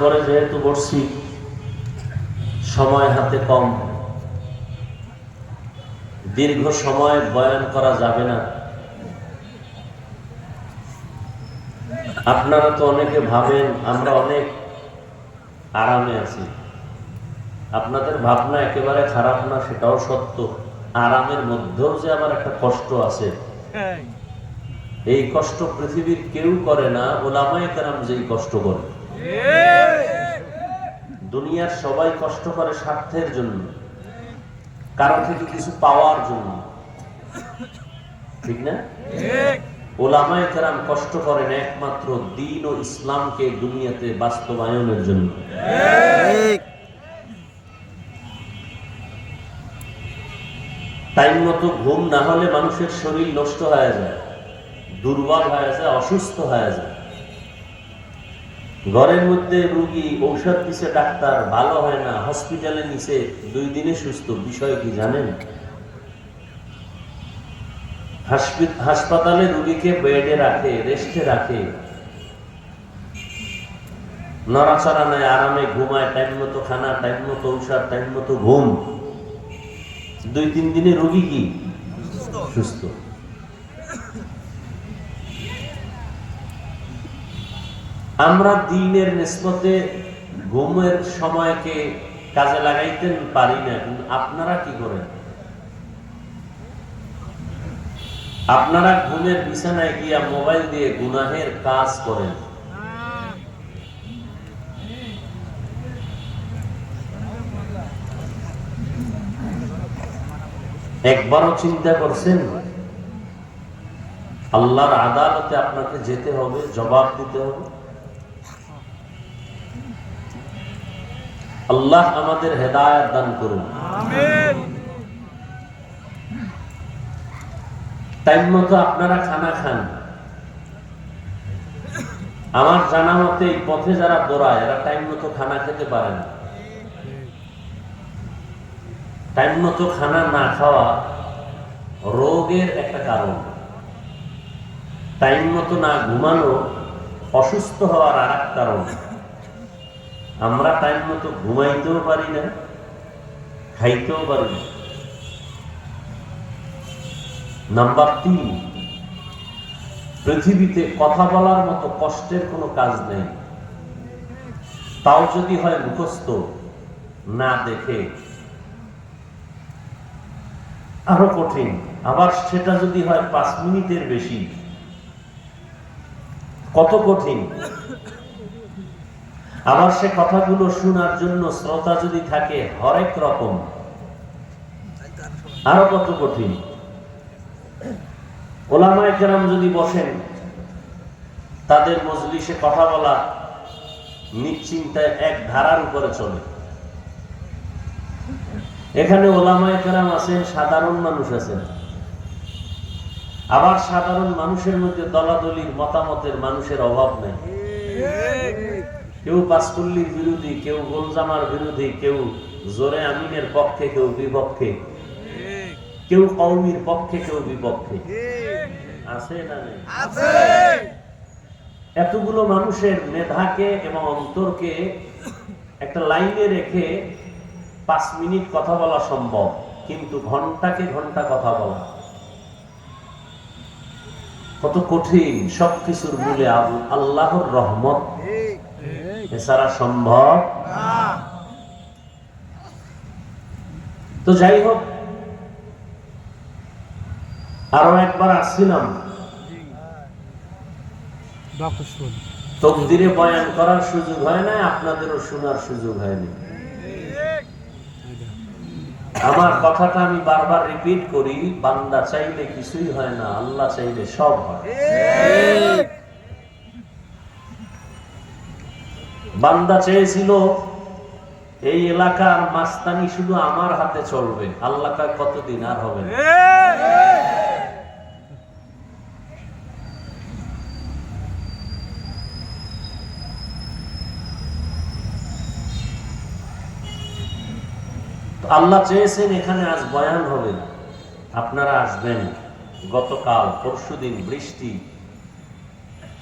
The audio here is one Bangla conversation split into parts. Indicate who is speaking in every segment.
Speaker 1: পরে যেহেতু বসছি সময় হাতে কম। দীর্ঘ সময় বয়ান করা যাবে না। আপনারা তো অনেকে ভাবেন আমরা অনেক আরামে আছি। আপনাদের ভাবনা একেবারে খারাপ না সেটাও সত্য। আরামের মধ্যেও যে আমার একটা কষ্ট আছে। এই কষ্ট পৃথিবীর কেউ করে না ওলামায়ে কেরাম যেই কষ্ট করে। দুনিয়ার সবাই কষ্ট করে স্বার্থের জন্য কারও থেকে কিছু পাওয়ার জন্য। ঠিক না? ওলামায়ে কেরাম কষ্ট করেন একমাত্র দিন ও ইসলামকে দুনিয়াতে বাস্তবায়নের জন্য। টাইম মতো ঘুম না হলে মানুষের শরীর নষ্ট হয়ে যায় দুর্বল হয়ে যায় অসুস্থ হয়ে যায়। ঘরের মধ্যে রুগী, ঔষধ দিছে, ডাক্তার, ভালো হয় না হসপিটালে নিছে, দুই দিনে সুস্থ, বিষয় কি জানেন? হাসপাতালে রুগীকে বেডে রাখে রেস্টে রাখে। নড়াচড়া নেয়, আরামে ঘুমায় টাইম মতো খানা টাইম মতো ঔষধ টাইম মতো ঘুম। দুই, তিন দিনে রুগী কি? সুস্থ। আমরা দিনের নিসবতে ঘুমের সময়কে কাজে লাগাইতে পারি না, কিন্তু আপনারা কি করেন? আপনারা ঘুমের বিছানায় গিয়া মোবাইল দিয়ে গুনাহের কাজ করেন। একবারও চিন্তা করছেন? আল্লাহর আদালতে আপনাকে যেতে হবে, জবাব দিতে হবে। আল্লাহ আমাদের হেদায়ত দান করুন। টাইম মতো আপনারা খানা খান। আমার জানা মতে এই পথে যারা দৌড়ায় এরা টাইম মতো খানা খেতে পারে না। টাইম মতো খানা না খাওয়া রোগের একটা কারণ। টাইম মতো না ঘুমানো অসুস্থ হওয়ার আর এক কারণ। আমরা টাইম মতো ঘুমাইতেও পারি না, খাইতেও পারি না। নাম্বার তিন পৃথিবীতে কথা বলার মতো কষ্টের কোনো কাজ নেই। তাও যদি হয় মুখস্থ, না দেখে। আরও কঠিন, আবার সেটা যদি হয় পাঁচ মিনিটের বেশি। কত কঠিন? আবার সে কথাগুলো শোনার জন্য শ্রোতা যদি থাকে, হরেক রকম। আরও কত কঠিন। ওলামায় কেরাম যদি বসেন, তাদের মজলিসে কথা বলা নিশ্চিন্তায় এক ধারার উপরে চলে। এখানে ওলামায় কেরাম আছেন, সাধারণ মানুষ আছেন। আবার সাধারণ মানুষের মধ্যে দলাদলির মতামতের মানুষের অভাব নেই। কেউ পাঁচকুল্লির বিরোধী কেউ গোলজামার বিরোধী কেউ জোরে আমিনের পক্ষে কেউ বিপক্ষে। কেউ কৌমির পক্ষে কেউ বিপক্ষে। আছে না নেই? এতগুলো মানুষের মেধাকে এবং অন্তরকে একটা লাইনে রেখে পাঁচ মিনিট কথা বলা সম্ভব কিন্তু ঘন্টাকে ঘণ্টা কথা বলা। কত কঠিন সবকিছুর মূলে আল- আল্লাহর রহমত। এছাড়া সম্ভব? তো যাই হোক, আরও একবার আসছিলাম। তকদিরে বয়ান করার সুযোগ হয় না আপনাদেরও শোনার সুযোগ হয়নি। আমার কথাটা আমি বারবার রিপিট করি, বান্দা চাইলে কিছুই হয় না, আল্লাহ চাইলে সব হয়। বান্দা চেয়েছিল, এই এলাকার মাস্তানি শুধু আমার হাতে চলবে। আল্লাহ কতদিন আর হবে আল্লাহ চেয়েছেন এখানে আজ বয়ান হবে আপনারা আসবেন গতকাল, পরশুদিন বৃষ্টি,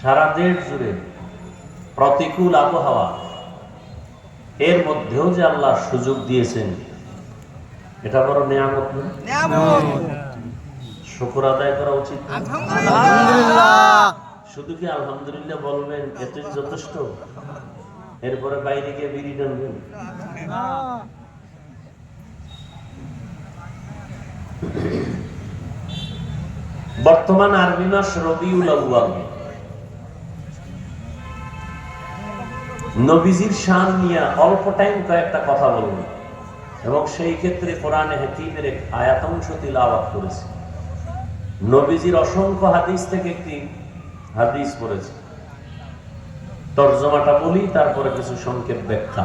Speaker 1: সারা দেশ জুড়ে। প্রতিকূল আবহাওয়া। এর মধ্যেও যে আল্লাহ সুযোগ দিয়েছেন এটা বড় নিয়ামত না? শুকর আদায় করা উচিত শুধু কি আলহামদুলিল্লাহ বলবেন এতই যথেষ্ট? এরপরে বাইরে গিয়ে বিড়ি টানবেন? বর্তমান আরবি মাস রবিউল আউয়াল। নবীজির শান নিয়ে অল্প টাইম কয়েকটা কথা বলব এবং সেই ক্ষেত্রে কোরআনে হাকিমের এক আয়াতাংশ তিলাওয়াত করেছে। নবীজির অসংখ্য হাদিস থেকে একটি হাদিস পড়েছে। তর্জমাটা বলি, তারপরে কিছু সংক্ষেপ ব্যাখ্যা।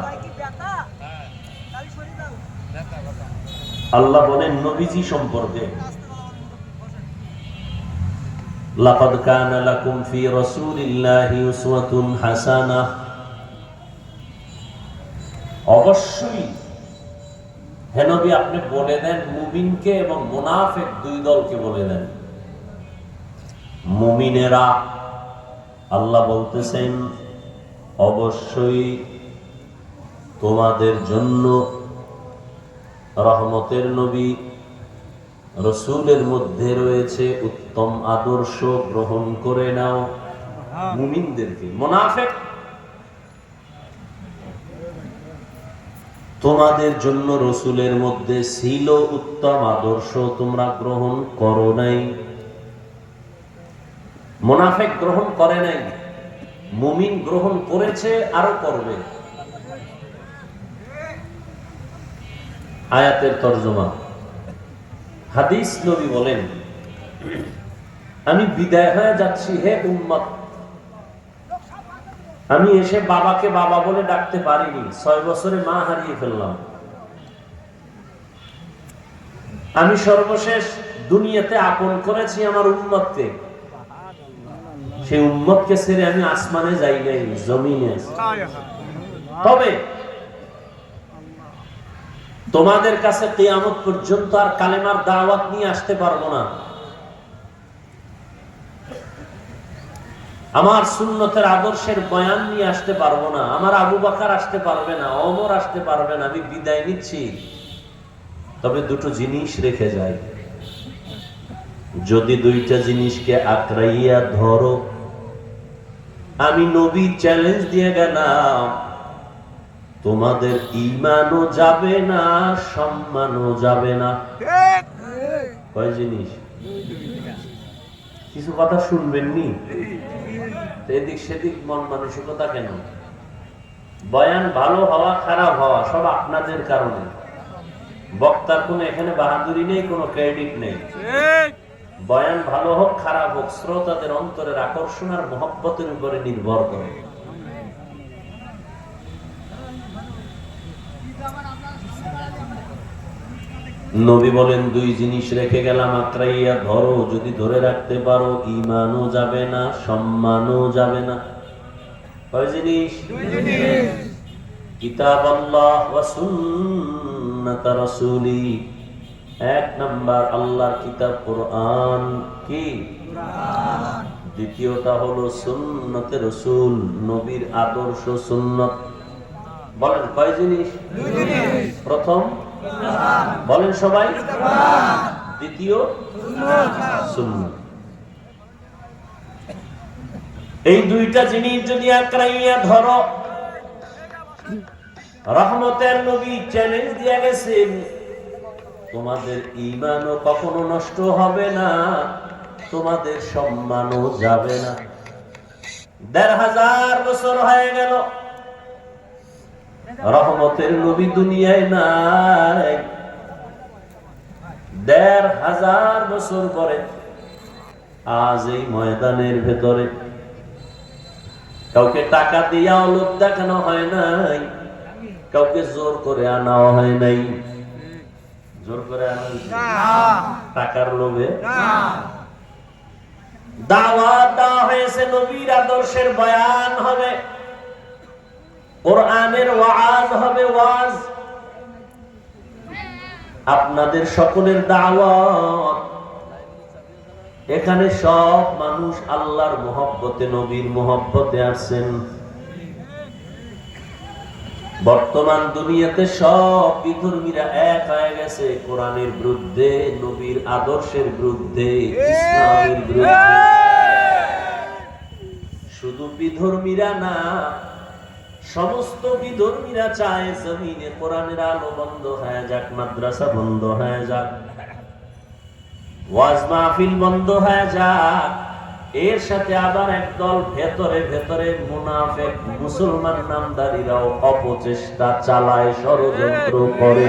Speaker 1: আল্লাহ বলেন, নবীজি সম্পর্কে। লাকাদ কানা লাকুম ফি রাসূলিল্লাহি উসওয়াতুন হাসানাহ। অবশ্যই। হে নবী আপনি বলে দেন মুমিনকে এবং মুনাফিক দুই দলকে বলে দেন। মুমিনেরা আল্লাহ বলতেছেন অবশ্যই তোমাদের জন্য রহমতের নবী রসুলের মধ্যে রয়েছে উত্তম আদর্শ গ্রহণ করে নাও মুমিনদেরকে। মোনাফেক তোমাদের জন্য রসুলের মধ্যে ছিল উত্তম আদর্শ, তোমরা গ্রহণ করো নাই। মোনাফেক গ্রহণ করে নাই, মুমিন গ্রহণ করেছে, আরও করবে। আয়াতের তর্জমা। হাদিস নবী বলেন, আমি বিদায় হয়ে যাচ্ছি, হে উম্মত আমি এসে বাবাকে বাবা বলে ডাকতে পারিনি। ছয় বছরে মা হারিয়ে ফেললাম। আমি সর্বশেষ দুনিয়াতে আপন করেছি আমার উম্মতকে। সেই উম্মতকে ছেড়ে আমি আসমানে যাই নাই, জমিনে তবে তোমাদের কাছে কেয়ামত পর্যন্ত আর কালেমার দাওয়াত নিয়ে আসতে পারব না। আমার সুন্নতের আদর্শের বয়ান নিয়ে আসতে পারব না, আমার আবু বাকার আসতে পারবে না অমর আসতে পারবে না, আমি বিদায় নিচ্ছি। তবে দুটো জিনিস রেখে যাই। যদি দুইটা জিনিসকে আঁকড়াইয়া ধরো, আমি নবী চ্যালেঞ্জ দিয়ে গেলাম, তোমাদের ইমানও যাবে না, সম্মানও যাবে না। কয় জিনিস? কিছু কথা শুনবেননি? এদিক সেদিক মন মানসিকতা কেন? বয়ান ভালো হওয়া খারাপ হওয়া সব আপনাদের কারণে। বক্তার কোন এখানে বাহাদুরি নেই কোনো ক্রেডিট নেই। বয়ান ভালো হোক খারাপ হোক শ্রোতাদের অন্তরের আকর্ষণ আর মহব্বতের উপরে নির্ভর করে। নবী বলেন দুই জিনিস রেখে গেলাম আত্রাইয়া ধরো যদি ধরে রাখতে পারো ইমানও যাবে না সম্মানও যাবে না। কয় জিনিস? কিতাব আল্লাহ এক নাম্বার আল্লাহর কিতাব কোরআন কি? দ্বিতীয়টা হলো সুন্নতে রসুল নবীর আদর্শ সুন্নত। বলেন কয় জিনিস। প্রথম বলেন সবাই। দ্বিতীয় এই দুইটা জিনিস যদি আঁকড়াইয়া ধরো, রহমতের নবী চ্যালেঞ্জ দিয়া গেছেন, তোমাদের ইমানও কখনো নষ্ট হবে না, তোমাদের সম্মানও যাবে না। দেড় হাজার বছর হয়ে গেল রহমতের নবী দুনিয়ায় নাই। দেড় হাজার বছর পরে আজ এই ময়দানের ভেতরে কাউকে টাকা দিয়াও লোক দেখানো হয় নাই কাউকে জোর করে আনাও হয় নাই। জোর করে আনা টাকার লোভে? দাওয়াত দেওয়া হয়েছে নবীর আদর্শের বয়ান হবে। কোরআনের ওয়াজ হবে ওয়াজ। আপনাদের সকলের দাওয়াত। এখানে সব মানুষ আল্লাহর মোহব্বতে নবীর মোহব্বতে আসছেন বর্তমান দুনিয়াতে সব বিধর্মীরা এক হয়ে গেছে কোরআনের বিরুদ্ধে নবীর আদর্শের বিরুদ্ধে ইসলামের বিরুদ্ধে। শুধু বিধর্মীরা না সমস্ত বিধর্মীরা চায় জমিনে কোরআনের আলো বন্ধ হয়ে যাক, মাদ্রাসা বন্ধ হয়ে যাক, ওয়াজ মাহফিল বন্ধ হয়ে যাক। এর সাথে আবার একদল ভেতরে ভেতরে মুনাফেক মুসলমান নামদারিরাও অপচেষ্টা চালায় ষড়যন্ত্র করে।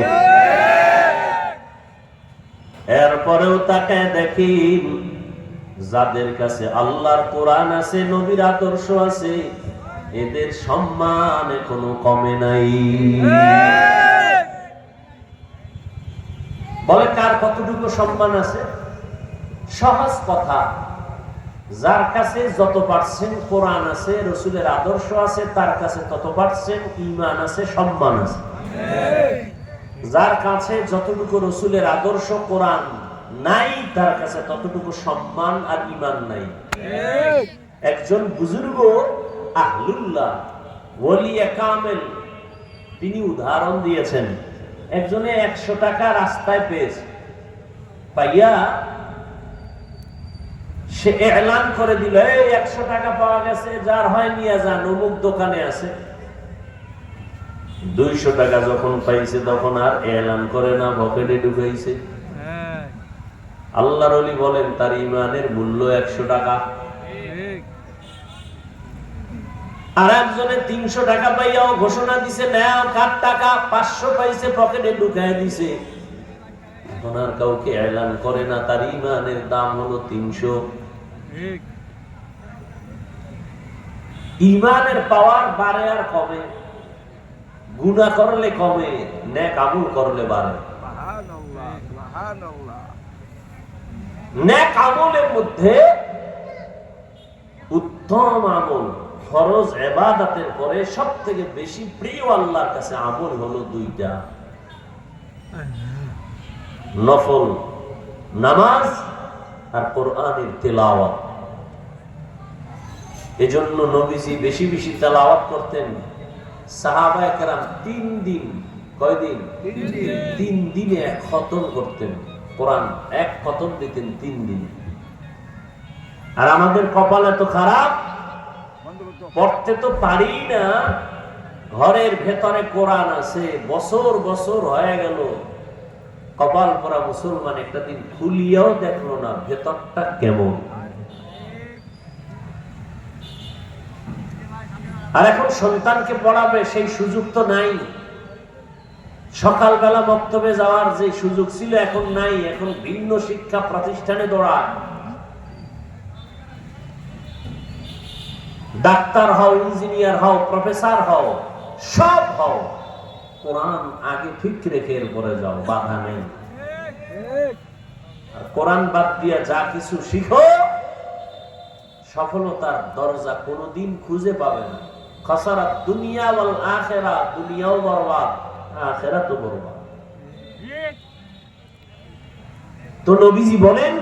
Speaker 1: এরপরেও তাকে দেখি যাদের কাছে আল্লাহর কোরআন আছে, নবীর আদর্শ আছে এদের সম্মান এখনও কমে নাই। বলে কার কতটুকু সম্মান আছে? সহজ কথা। যার কাছে যত পার্সেন্ট কোরআন আছে, রসুলের আদর্শ আছে, তার কাছে তত পার্সেন্ট ইমান আছে, সম্মান আছে। যার কাছে যতটুকু রসুলের আদর্শ কোরআন নাই, তার কাছে ততটুকু সম্মান আর ইমান নাই। একজন বুজুর্গ আহলুল্লাহ ওলিয়া কামেল। তিনি উদাহরণ দিয়েছেন একজনে একশো টাকা রাস্তায় পেয়েছে। পাইয়া সে এলান করে দিল এই একশো টাকা পাওয়া গেছে যার হয় নিয়ে যান অমুক দোকানে আছে। দুইশো টাকা যখন পাইছে তখন আর এলান করে না পকেটে ঢুকাইছে। আল্লাহর অলি বলেন তার ইমানের মূল্য একশো টাকা। আর একজনে তিনশো টাকা পাইয়াও ঘোষণা দিছে নেও কার টাকা? পাঁচশো পাইছে পকেটে ঢুকাই দিছে। আর কাউকে এলান করে না তার ইমানের দাম হলো তিনশো। ইমানের পাওয়ার বাড়ে আর কমে। গুণা করলে কমে ন্যাক আমল করলে বাড়ে। ন্যাক আমলের মধ্যে উত্তম আমল ফরজ এবাদাতের পরে সব থেকে বেশি প্রিয় আল্লাহর কাছে আমল হলো দুইটা। নফল নামাজ আর কোরআনের তেলাওয়াত। এজন্য নবীজি বেশি বেশি তেলাওয়াত করতেন। সাহাবা একরাম তিন দিন কয়দিন? তিন দিনে এক খতম করতেন। কোরআন এক খতম দিতেন তিন দিন। আর আমাদের কপাল এত খারাপ পড়তে তো পারি না। ঘরের ভেতরে কোরআন আছে, বছর বছর হয়ে গেল। কপাল পরা মুসলমান একটা দিন খুলিয়াও দেখল না, ভেতরটা কেমন। আর এখন সন্তানকে পড়াবে, সেই সুযোগ তো নাই। সকালবেলা বক্তব্যে যাওয়ার যে সুযোগ ছিল এখন নাই, এখন ভিন্ন শিক্ষা প্রতিষ্ঠানে দৌড়ায়। ডাক্তার হও, ইঞ্জিনিয়ার হও, প্রফেসর হও, সব হও। কোরআন আগে ঠিক রেখে এরপরে যাও, বাধা নেই। কোরআন বাদ দিয়া যা কিছু শিখো, সফলতার দরজা কোনোদিন খুঁজে পাবে না। খসারা দুনিয়া বল আখেরা, দুনিয়াও বরবাদ আখেরা তো বরবাদ। তো নবীজি বলেন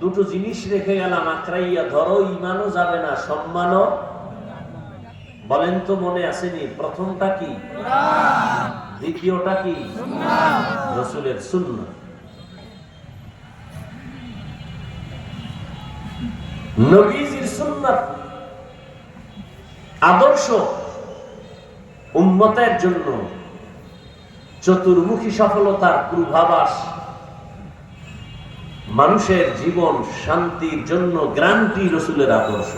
Speaker 1: দুটো জিনিস রেখে গেলাম আক্রাইয়া ধরো, ইমানও যাবে না, সম্মানও। বলেন তো মনে আসেনি, প্রথমটা কি? দ্বিতীয়টা কি? রসুলের শূন্য আদর্শ উন্মতের জন্য চতুর্মুখী সফলতার পূর্বাভাস মানুষের জীবন, শান্তির জন্য গ্রান্টি রসুলের আদর্শ।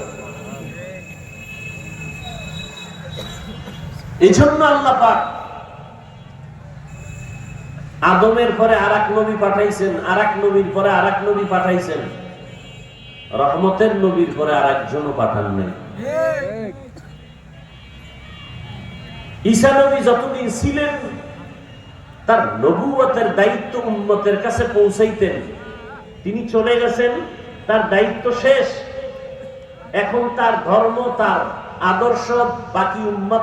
Speaker 1: এই জন্য আল্লাহ আদমের পরে আর নবী পাঠাইছেন আর নবীর পরে আর নবী পাঠাইছেন। রহমতের নবীর পরে আর একজনও পাঠান নাই। ঈসা নবী যতদিন ছিলেন, তার নবুয়তের দায়িত্ব উন্মতের কাছে পৌঁছাইতেন। তিনি চলে গেছেন তার দায়িত্ব শেষ। এখন তার ধর্ম তার আদর্শ বাকি উন্মত